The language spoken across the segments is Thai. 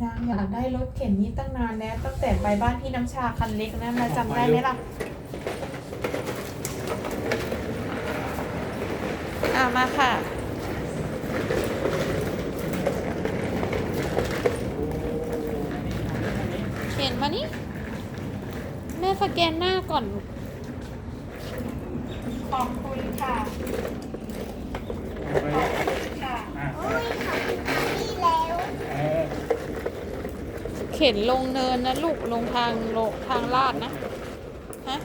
จางอยากได้รถเข็นนี้ตั้งนานแล้วตั้งแต่ไปบ้านพี่น้ำชาคันเล็กนะมาจำได้ไหมล่ะอะมาค่ะเข็นมานี่แม่สแกนหน้าก่อน ขอบคุณค่ะ เอาไป ค่ะ อะ โอ้ยขอบคุณค่ะพี่แล้ว เออ เข็นลงเนินนะลูกลงทางโลทางลาดนะฮะ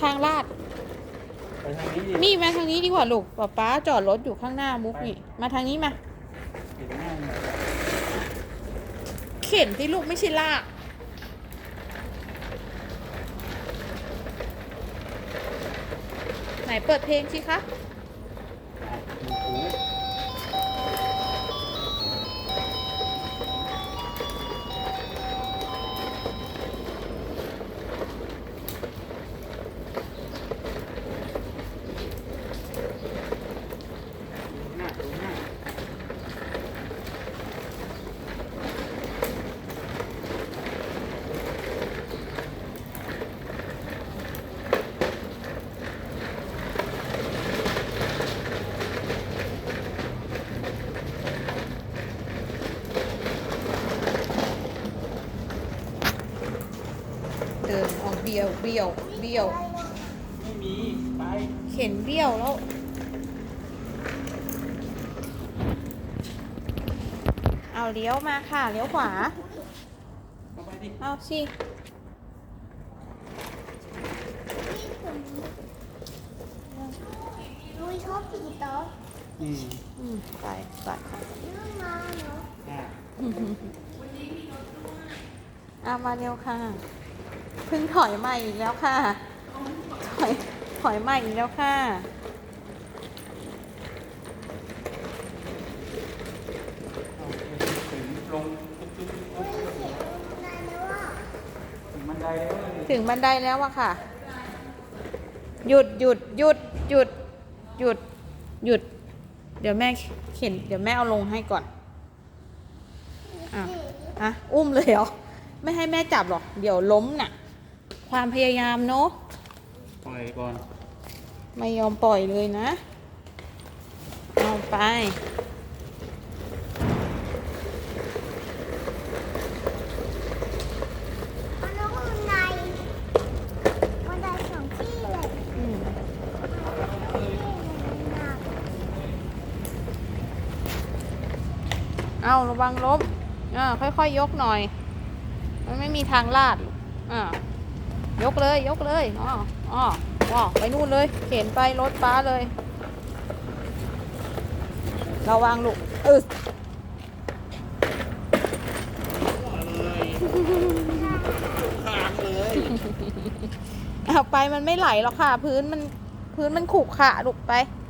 ทางลาด ไปทางนี้ดินี่มาทางนี้ดีกว่าลูกป๊าป๊าจอดรถอยู่ข้างหน้ามุกนี่มาทางนี้มา เห็นหน้ามันเข็นที่ลูกไม่ใช่ลากไหนเปิดเพลงสิคะ เดินออกเบี้ยวเบี้ยวเบี้ยวไม่มี ไป เข็นเบี้ยวแล้วเอาเลี้ยวมาค่ะเลี้ยวขวาเข้าไปดิเอาสิพี่ผมลุยชอบผีโต๊ะอืมอืมไปตัดค่ะเรื่องมาเนาะอะเอามาเร็วค่ะ เพิ่งถอยใหม่อีกแล้วค่ะ ถอยถอยใหม่อีกแล้วค่ะเอาถึงลงตุ๊บตุ๊บตุ๊บเฮ้ยเสียงนานแล้วอะถึงบันไดแล้วเลยถึงบันไดแล้วอะค่ะ หยุดหยุดหยุดหยุดหยุดหยุด เดี๋ยวแม่เข็น เดี๋ยวแม่เอาลงให้ก่อน อะอะอุ้มเลยเหรอ ไม่ให้แม่จับหรอก เดี๋ยวล้มน่ะ ความพยายามเนาะปล่อยก่อน ไม่ยอมปล่อยเลยนะ เอาไป มันต้องบันไดบันไดสองที่เลยอืมหนักเอาระวังล้มอ่าค่อยๆยกหน่อย มันไม่มีทางลาดอ่า ยกเลยยกเลยอ๋ออ๋ออ๋อไปนู่นเลย เข็นไปรถป้าเลยระวังลูกเออข้างเลยเอาไปมันไม่ไหลหรอกค่ะ พื้นมันพื้นมันขรุขระลูกไปเ